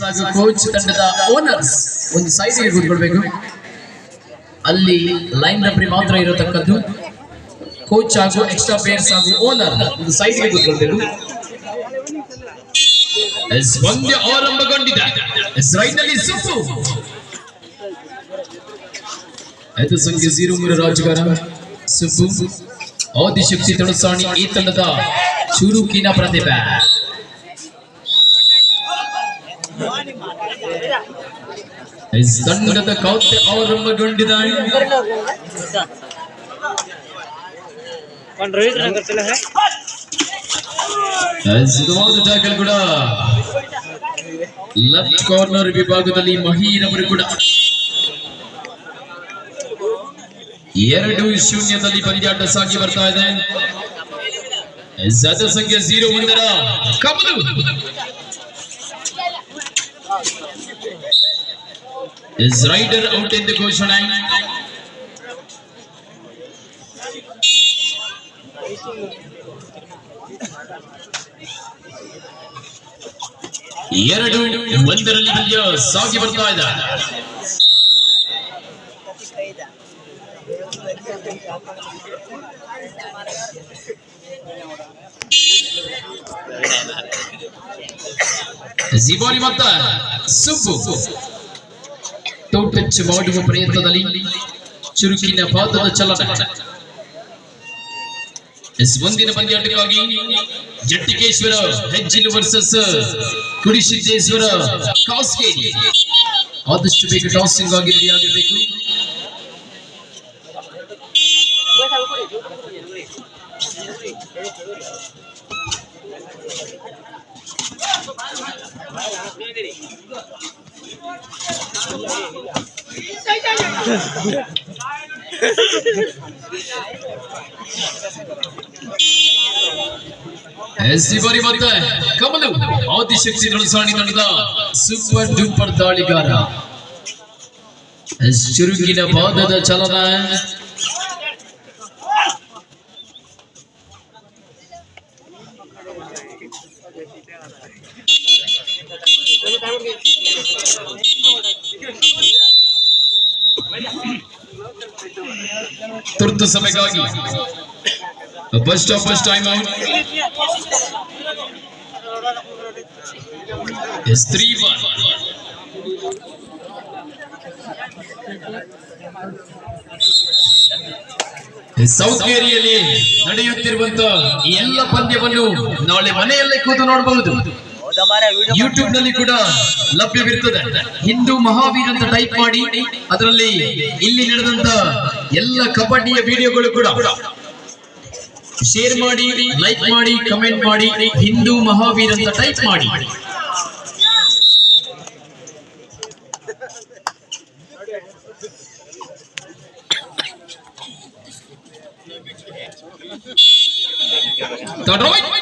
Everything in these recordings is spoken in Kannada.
ಹಾಗೂ ಕೋಚ್ ತಂಡದ ಓನರ್ಸ್ ಒಂದು ಸೈಜಿಗೆ ಕೂತ್ಕೊಳ್ಬೇಕು. ಅಲ್ಲಿ ಲೈನ್ ರೆಫ್ರಿ ಮಾತ್ರ ಇರತಕ್ಕದ್ದು ಕೋಚ್ ಹಾಗೂ ಎಕ್ಸ್ಟ್ರಾ ಪ್ಲೇಯರ್ಸ್ ಹಾಗೂ ಓನರ್ ಒಂದು ಸೈಜಿಗೆ ಕೂತ್ಕೊಳ್ಬೇಕು. ಪಂದ್ಯ ಆರಂಭಗೊಂಡಿದೆ. ರೈಟ್ನಲ್ಲಿ ಸುಪ್ಪು ಐದು ಸಂಖ್ಯೆ ಜೀರೋ ಮೂರು ರಾಜುಗಾರ. ಸುಪ್ಪು ಆದಿಶಕ್ತಿ ತಣಸಾಣಿ ಈ ತಂಡದ ಚುರುಕಿನ ಪ್ರತಿಭೆ. ತಂಡದ ಕೌತೆ ಅವರಂಭಗೊಂಡಿದ್ದಾಳೆ ದಾಖಲು ಕೂಡ ಲೆಫ್ಟ್ ಕಾರ್ನರ್ ವಿಭಾಗದಲ್ಲಿ ಮಹೀರ್ ಅವರು ಕೂಡ ಎರಡು ಶೂನ್ಯದಲ್ಲಿ ಪಂದ್ಯಾಟ ಸಾಗಿ ಬರ್ತಾ ಇದೆ ಸಂಖ್ಯೆ ಜೀರೋ ಒಂದರ ಕಬಲು ಎಸ್ ರೈಡರ್ ಔಟ್ ಎಂದು ಘೋಷಣೆ ಎರಡು ಒಂದರಲ್ಲಿ ಪಂದ್ಯ ಸಾಗಿ ಬರ್ತಾ ಇದೆ ಜಿಬೋರಿ ಮತ್ತ ಸುಬ್ಬು ಟೂ ಟಚ್ ಮಾಡುವ ಪ್ರಯತ್ನದಲ್ಲಿ ಚುರುಕಿನ ಪಾದದ ಚಲನ ಎಸ್ ಮುಂದಿನ ಪಂದ್ಯಾಟಕ್ಕಾಗಿ ಜಟ್ಟಿಕೇಶ್ವರ ಹೆಜ್ಜಿಲು ವರ್ಸಸ್ ಕುಡಿಸಿದ್ದೇಶ್ವರ ಕಾಸ್ಕೇರಿ ಆದಷ್ಟು ಬೇಗ ಟಾಸಿಂಗ್ ಆಗಿ ರೆಡಿ ಆಗಿರಬೇಕು ಎಸ್ ಈ ಬಾರಿ ಮತ್ತೆ ಕಮಲು ಆದಿಶಕ್ತಿ ತುಳಸಾಣಿ ತಂಡದ ಸೂಪರ್ ಡೂಪರ್ ದಾಳಿಗಾರ ಎಸ್ ಚುರುಕಿನ ಪಾದದ ಚಲನ ತುರ್ತು ಸಭೆಗಾಗಿ first half first time out yes three ನಡೆಯುತ್ತಿರುವಂತ ಈ ಎಲ್ಲ ಪಂದ್ಯವನ್ನು ನಾಳೆ ಮನೆಯಲ್ಲೇ ಕೂತು ನೋಡಬಹುದು. ಯೂಟ್ಯೂಬ್ನಲ್ಲಿ ಕೂಡ ಲಭ್ಯವಿರ್ತದೆ. ಹಿಂದೂ ಮಹಾವೀರ್ ಅಂತ ಟೈಪ್ ಮಾಡಿ ಅದರಲ್ಲಿ ಇಲ್ಲಿ ನಡೆದಂತ ಎಲ್ಲ ಕಬಡ್ಡಿಯ ವಿಡಿಯೋಗಳು ಕೂಡ. ಶೇರ್ ಮಾಡಿ ಲೈಕ್ ಮಾಡಿ ಕಮೆಂಟ್ ಮಾಡಿ ಹಿಂದೂ ಮಹಾವೀರ್ ಅಂತ ಟೈಪ್ ಮಾಡಿ. ಡೂ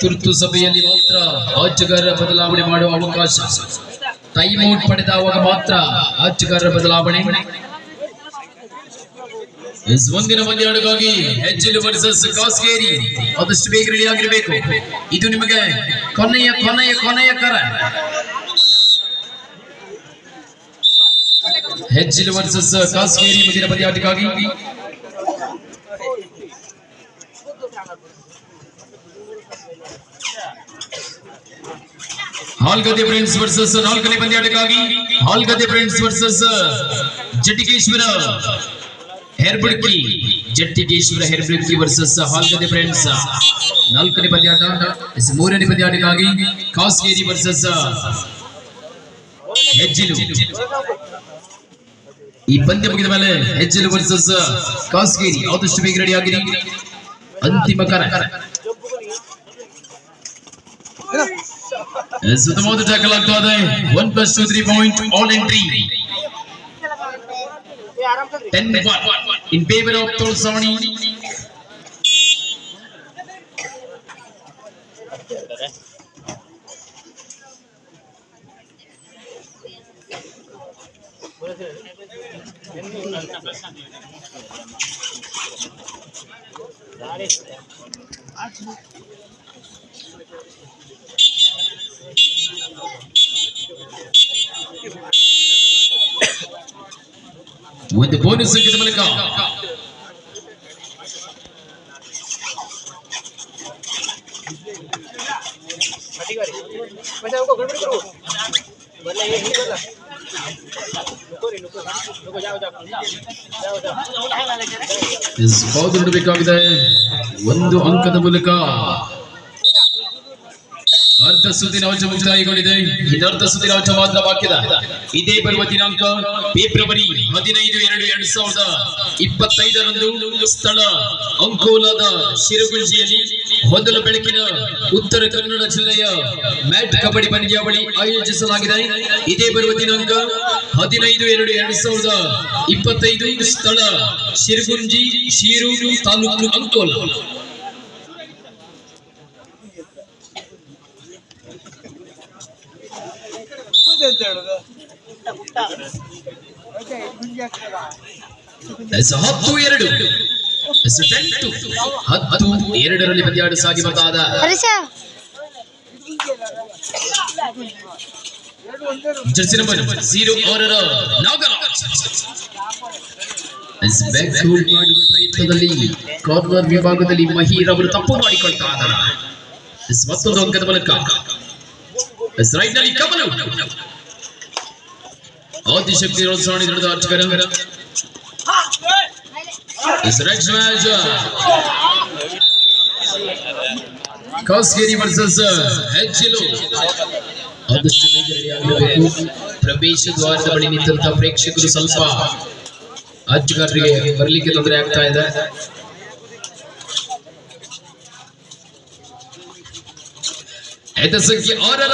ತುರ್ತು ಸಭೆಯಲ್ಲಿ ಮಾತ್ರ ಆಟಗಾರರ ಬದಲಾವಣೆ ಮಾಡುವ ಅವಕಾಶ. ಟೈಮ್ ಔಟ್ ಪಡೆದಾವಾಗ ಮಾತ್ರ ಆಟಗಾರರ ಬದಲಾವಣೆ. ಮುಂದಿನ ಪಂದ್ಯಾಟಕ್ಕಾಗಿ ಹೆಜ್ಜೆಲು ವರ್ಸಸ್ ಕಾಸ್ಗೇರಿ ಆದಷ್ಟು ಬೇಗ ರೆಡಿ ಇದು ನಿಮಗೆ ಕೊನೆಯ ಕೊನೆಯ ಕೊನೆಯ ಕರ. ಹೆಜ್ಜೆಲು ವರ್ಸಸ್ ಕಾಸ್ಗೇರಿ ಮುಂದಿನ ಪಂದ್ಯಾಟಕ್ಕಾಗಿ ಹಾಲ್ಗದ್ದೆ ಫ್ರೆಂಡ್ಸ್ ವರ್ಸಸ್ ನಾಲ್ಕನೇ ಪಂದ್ಯಾಟಕ್ಕಾಗಿ Halgadde friends versus Jatikeshwara Herbudki. Jattikeshwara Herbudki versus Halgadde friends ನಾಲ್ಕನೇ ಪಂದ್ಯಾಟ ಮೂರನೇ ಪಂದ್ಯಾಟಕ್ಕಾಗಿ ಕಾಸ್ಗೇರಿ ವರ್ಸಸ್ ಹೆಜ್ಜಿಲು. ಈ ಪಂದ್ಯ ಮುಗಿದ ಮೇಲೆ ಹೆಜ್ಜಿಲು ವರ್ಸಸ್ ಕಾಸ್ಗೇರಿ. ಆದಷ್ಟು ಬೇಗ ರೆಡಿ ಆಗಿರಿ. ಅಂತಿಮ ಕರ. ಸುತ್ತಮುತ್ತ ಟ್ಯಾಕಲ್ ಆಗ್ತಾ ಇದೆ one plus two three point all entry ten in favour of ತೋಳ್ಸವಣಿ ಒಂದು ಬೋನಸ್ ಸಿಕ್ಕಿದ ಬಳಿಕ ಬಾದು ಒಂದು ಅಂಕದ ಮೂಲಕ. ಅರ್ಧ ಸುದ್ದಿನ ಅಂಶ ಮುಕ್ತಾಯಗೊಂಡಿದೆ ಇನ್ನರ್ಧ ಸುದ್ದಿನ ಅಂಶ ಮಾತ್ರ ಬಾಕಿದ. ಇದೇ ಬರುವ ದಿನಾಂಕ ಫೆಬ್ರವರಿ ಹದಿನೈದು ಎರಡು ಎರಡು ಸಾವಿರದ ಇಪ್ಪತ್ತೈದರಂದು ಸ್ಥಳ ಅಂಕೋಲಾದ ಶಿರಗುಂಜಿಯಲ್ಲಿ ಮೊದಲ ಬೆಳಕಿನ ಉತ್ತರ ಕನ್ನಡ ಜಿಲ್ಲೆಯ ಮ್ಯಾಟ್ ಕಬಡ್ಡಿ ಪಂದ್ಯಾವಳಿ ಆಯೋಜಿಸಲಾಗಿದೆ. ಇದೇ ಬರುವ ದಿನಾಂಕ ಹದಿನೈದು ಎರಡು ಎರಡು ಸಾವಿರದ ಇಪ್ಪತ್ತೈದು ಸ್ಥಳ ಶಿರಗುಂಜಿ ಶಿರೂರು ತಾಲೂಕು ಅಂಕೋಲ. ಎಸ್ ಹತ್ತು ಎರಡು. ಎಂಟು. ಹತ್ತು ಎರಡರಲ್ಲಿ ಪಂದ್ಯಾಟ ಸಾಗಿ ಬರ್ತಾದ ಹರೀಶ ಜರ್ಸಿ ನಂಬರ್ ಜೀರೋ ಆರರ ನಾಗರಾಜ್ ಬ್ಯಾಕ್ ಹೋಲ್ಡ್ ಮಾಡುವ ಪ್ರಯತ್ನದಲ್ಲಿ ಕಾರ್ನರ್ ವಿಭಾಗದಲ್ಲಿ ಮಹೀರ್ ಅವರು ತಪ್ಪು ಮಾಡಿಕೊಳ್ತಾ ಇದ್ದಾರೆ. ಮತ್ತೊಂದು ಅಂಕದ ಮೂಲಕ. ರೈಟ್ನಲ್ಲಿ ಕಮಲ. ಆದಿಶಕ್ತಿ ಸಾಣಿ ನಡೆದ ಆಟಗಾರ ಎಸ್ ರೆಡ್ ಮ್ಯಾಚ್ ಕಾಸ್ಗೇರಿ ವರ್ಸಸ್ ಹೆಚ್ಚಿಲು ಆದಷ್ಟು ಬೇಗ ready ಆಗಬೇಕು ಪ್ರವೇಶ ದ್ವಾರದ ಬಳಿ ನಿಂತಹ ಪ್ರೇಕ್ಷಕರು ಸ್ವಲ್ಪ ಆಟಗಾರರಿಗೆ ಬರ್ಲಿಕ್ಕೆ ತೊಂದರೆ ಆಗ್ತಾ ಇದೆ ಎದ ಸಂಖ್ಯೆ ಆರರ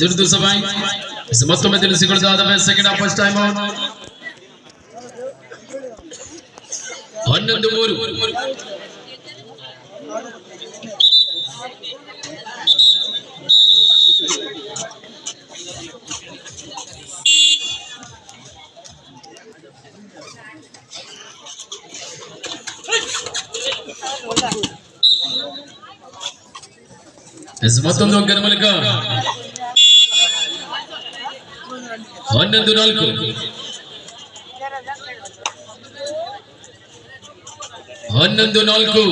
ದುರ್ದು ಸಭಾಯ್ ಎಸ್ ಮತ್ತೊಮ್ಮೆ ತಿಳಿಸಿಕೊಳ್ಳುವುದಾದ ಸೆಕೆಂಡ್ ಹಾಫ್ ಫಸ್ಟ್ ಟೈಮ್ ಹನ್ನೊಂದು ಮೂರು ಎಸ್ ಮತ್ತೊಂದು ಅಂಕದ ಮೂಲಕ ಹನ್ನೊಂದು ನಾಲ್ಕು ಹನ್ನೊಂದು ನಾಲ್ಕು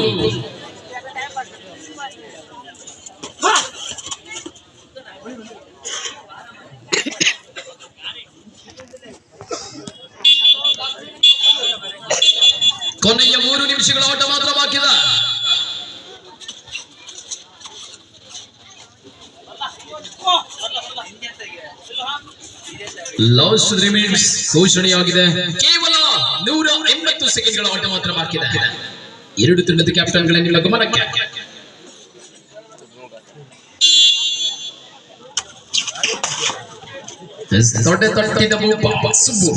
ಕೊನೆಯ ಮೂರು ನಿಮಿಷಗಳ ಆಟ ಮಾತ್ರ ಬಾಕಿದ ಲಾಸ್ಟ್ ತ್ರೀ ಮಿನಿಟ್ಸ್ ಘೋಷಣೆಯಾಗಿದೆ. ಕೇವಲ ನೂರ ಎಂಬತ್ತು ಸೆಕೆಂಡ್ಗಳ ಆಟ ಮಾತ್ರ ಬಾಕಿದೆ ಎರಡು ತಂಡದ ಕ್ಯಾಪ್ಟನ್ಗಳ ನಿಮ್ಮ ಗಮನಕ್ಕೆ. ದೊಡ್ಡ ತಟ್ಟಿದ ಸುಬ್ಬು.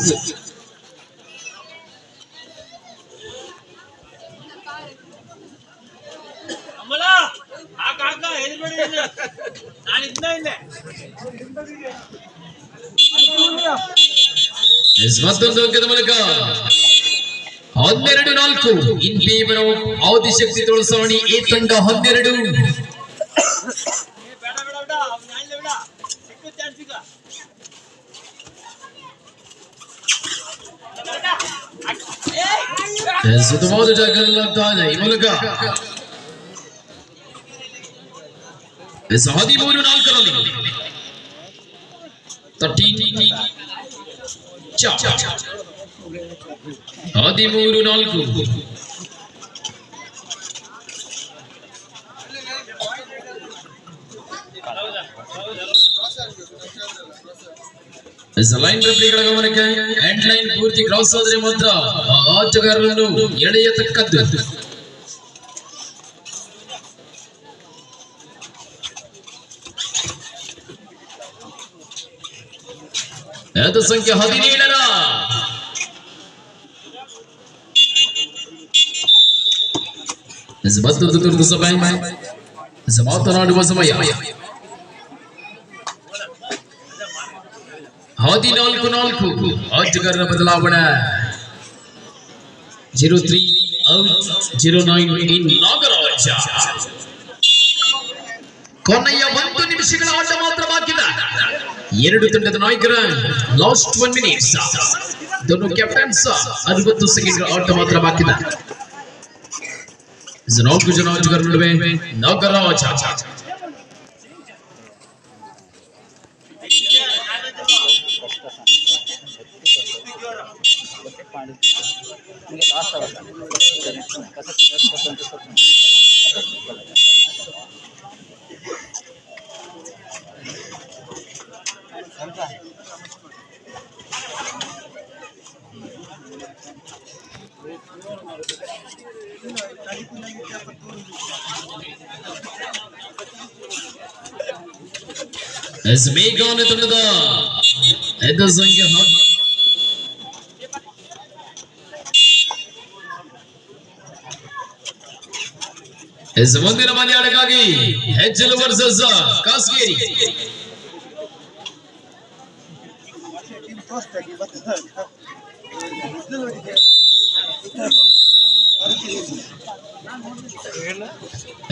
ಎಸ್, ಮತ್ತೊಂದು ಅಂಕದ ಮೂಲಕ ಹನ್ನೆರಡು ನಾಲ್ಕು ಇನ್ ಫೇವರ್ ಆದಿಶಕ್ತಿ ತುಳಸವಾಣಿ ಈ ತಂಡ ಹನ್ನೆರಡು ಏ, ಬೇಡ ಬೇಡ ಬೇಡ ಅವ್ನು ನಾಯಿಲ್ಲ ಬೇಡ ಸಿಕ್ಕು ಚಾನ್ಸ್ ಈಗ ಎಸ್, ಸುತ್ತಮುತ್ತ ಜಾಗಗಳಲ್ಲಾಗ್ತಾ ಇದೆ ಈ ಮೂಲಕ ಎಸ್ ಹದಿಮೂರು ನಾಲ್ಕರಲ್ಲಿ ತರ್ಟೀನ್ ಹದಿಮೂರು ನಾಲ್ಕು ಲೈನ್ ರೆಫ್ರಿಗಳ ಗಮನಕ್ಕೆ ಎಂಡ್ ಲೈನ್ ಪೂರ್ತಿ ಕ್ರಾಸ್ ಆದ್ರೆ ಮಾತ್ರ ಆ ಆಟಗಾರರನ್ನು ಎಳೆಯತಕ್ಕದ್ದು ಸಂಖ್ಯೆ ಹದಿನೇಳರ ಬದ್ದು ತುರ್ತು ಸಭೆ ಮಾತನಾಡುವ ಸಮಯ ಹದಿನಾಲ್ಕು ನಾಲ್ಕು ಆಟಗಾರರ ಬದಲಾವಣೆ zero three zero nine in Nagaraja ಕೊನೆಯ ಒಂದು ನಿಮಿಷಗಳ ಆಟ ಮಾತ್ರ ಬಾಕಿದ ಎರಡು ತಂಡದ ನಾಯಕರ ಲಾಸ್ಟ್ ಒನ್ ಮಿನಿಟ್ಸ್ ದೊಡ್ಡ ಕ್ಯಾಪ್ಟನ್ಸ್ ಅರವತ್ತು ಸೆಕೆಂಡ್ ಆಟ ಮಾತ್ರ ಬಾಕಿದ ಇದು ನಾಲ್ಕು ಜನ ಆಟಗಾರರ ನಡುವೆ Nagaraja It's me going to the It doesn't get hot. It's Mundir Manyadakagi, Hedgel versus Kaskiri. Thank you.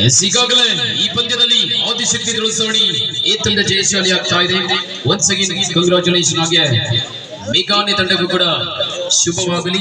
Yes ಈ ಪಂದ್ಯದಲ್ಲಿ ಆದಿಶಕ್ತಿ ದ್ರೋಸವಣಿ ಈ ತಂಡ ಜಯಶಾಲಿ ಆಗ್ತಾ ಇದೆ. ಒನ್ಸ್ ಅಗೇನ್ ಕಂಗ್ರಾಚುಲೇಷನ್ ಆಗಿ ಮೇಘಾನಿ ತಂಡಕ್ಕೂ ಕೂಡ ಶುಭವಾಗಲಿ.